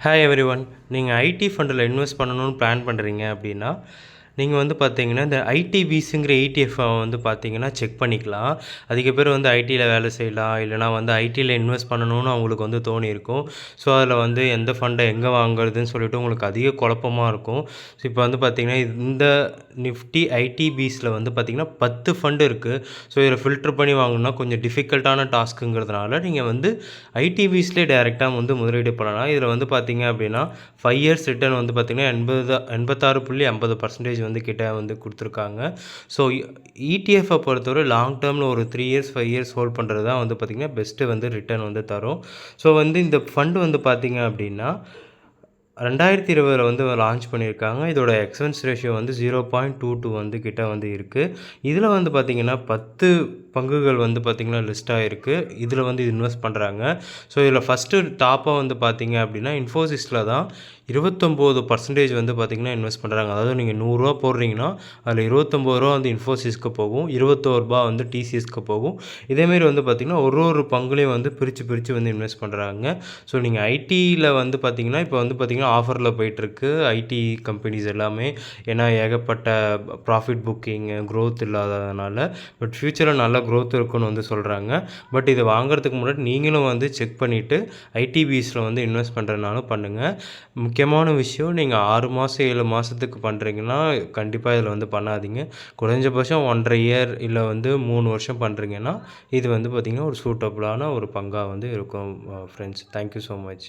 Hi everyone நீங்கள் IT ஃபண்டில் invest பண்ணணும்னு பிளான் பண்ணுறீங்க அப்படின்னா நீங்கள் வந்து பார்த்தீங்கன்னா இந்த ஐடிபிஸுங்கிற இடிஎஃப்பை வந்து பார்த்தீங்கன்னா செக் பண்ணிக்கலாம். அதிக பேர் வந்து ஐடியில் வேலை செய்யலாம். இல்லைனா வந்து ஐடியில் இன்வெஸ்ட் பண்ணணும்னு அவங்களுக்கு வந்து தோணியிருக்கும். ஸோ அதில் வந்து எந்த ஃபண்டை எங்கே வாங்குறதுன்னு சொல்லிட்டு உங்களுக்கு அதிக குழப்பமா இருக்கும். ஸோ இப்போ வந்து பார்த்தீங்கன்னா இந்த நிஃப்டி ஐடிபிஸில் வந்து பார்த்திங்கன்னா பத்து ஃபண்டு இருக்குது ஸோ இதில் ஃபில்டர் பண்ணி வாங்கணும்னா கொஞ்சம் டிஃபிகல்ட்டான டாஸ்க்குங்கிறதுனால நீங்கள் வந்து ஐடிபிஸ்லேயே டேரெக்டாக வந்து முதலீடு பண்ணலாம். இதில் வந்து பார்த்தீங்க அப்படின்னா ஃபைவ் இயர்ஸ் ரிட்டர்ன் வந்து பார்த்தீங்கன்னா எண்பது எண்பத்தாறு புள்ளி ஐம்பது பர்சன்டேஜ் வந்து வந்து கிட்ட வந்து கொடுத்துருக்காங்க. ஸோ இடிஎஃப்பை பொறுத்தவரை லாங் டேர்மில் ஒரு three years five years hold பண்ணுறது தான் வந்து பார்த்திங்கன்னா பெஸ்ட்டு வந்து ரிட்டர்ன் வந்து தரும். ஸோ வந்து இந்த ஃபண்டு வந்து பார்த்திங்க அப்படின்னா ரெண்டாயிரத்தி இருபதில் வந்து லான்ச் பண்ணியிருக்காங்க. இதோட எக்ஸ்பென்ஸ் ரேஷியோ வந்து ஜீரோ பாயிண்ட் டூ டூ வந்து கிட்ட வந்து இருக்குது இதில் வந்து பார்த்திங்கன்னா பத்து பங்குகள் வந்து பார்த்திங்கன்னா லிஸ்ட்டாக இருக்குது இதில் வந்து இன்வெஸ்ட் பண்ணுறாங்க ஸோ இதில் ஃபஸ்ட்டு டாப்பாக வந்து பார்த்திங்க அப்படின்னா இன்ஃபோசிஸில் தான் இருபத்தொம்போது பர்சன்டேஜ் வந்து பார்த்திங்கன்னா இன்வெஸ்ட் பண்ணுறாங்க அதாவது நீங்கள் நூறுரூவா போடுறீங்கன்னா அதில் இருபத்தொம்போது ரூபா வந்து இன்ஃபோசிஸ்க்கு போகும். இருபத்தோரு ரூபா வந்து டிசிஎஸ்க்கு போகும். இதேமாரி வந்து பார்த்திங்கன்னா ஒரு ஒரு பங்குலையும் வந்து பிரித்து பிரித்து வந்து இன்வெஸ்ட் பண்ணுறாங்க ஸோ நீங்கள் ஐடியில் வந்து பார்த்திங்கன்னா இப்போ வந்து பார்த்திங்கன்னா ஆஃபரில் போயிட்டுருக்கு. ஐடி கம்பெனிஸ் எல்லாமே. ஏன்னா ஏகப்பட்ட ப்ராஃபிட் புக்கிங்கு க்ரோத் இல்லாததுனால. பட் ஃப்யூச்சரில் நல்ல நல்ல க்ரோத் இருக்குன்னு வந்து சொல்கிறாங்க பட் இதை வாங்குறதுக்கு முன்னாடி நீங்களும் வந்து செக் பண்ணிவிட்டு ஐடிபிஸில் வந்து இன்வெஸ்ட் பண்ணுறதுனாலும் பண்ணுங்கள் முக்கியமான விஷயம் நீங்கள் ஆறு மாதம் ஏழு மாதத்துக்கு பண்ணுறீங்கன்னா கண்டிப்பாக இதில் வந்து பண்ணாதீங்க. குறைஞ்சபட்சம் ஒன்றரை இயர் இல்லை வந்து மூணு வருஷம் பண்ணுறீங்கன்னா இது வந்து பார்த்திங்கன்னா ஒரு சூட்டபுளான ஒரு பங்காக வந்து இருக்கும் ஃப்ரெண்ட்ஸ் தேங்க்யூ ஸோ மச்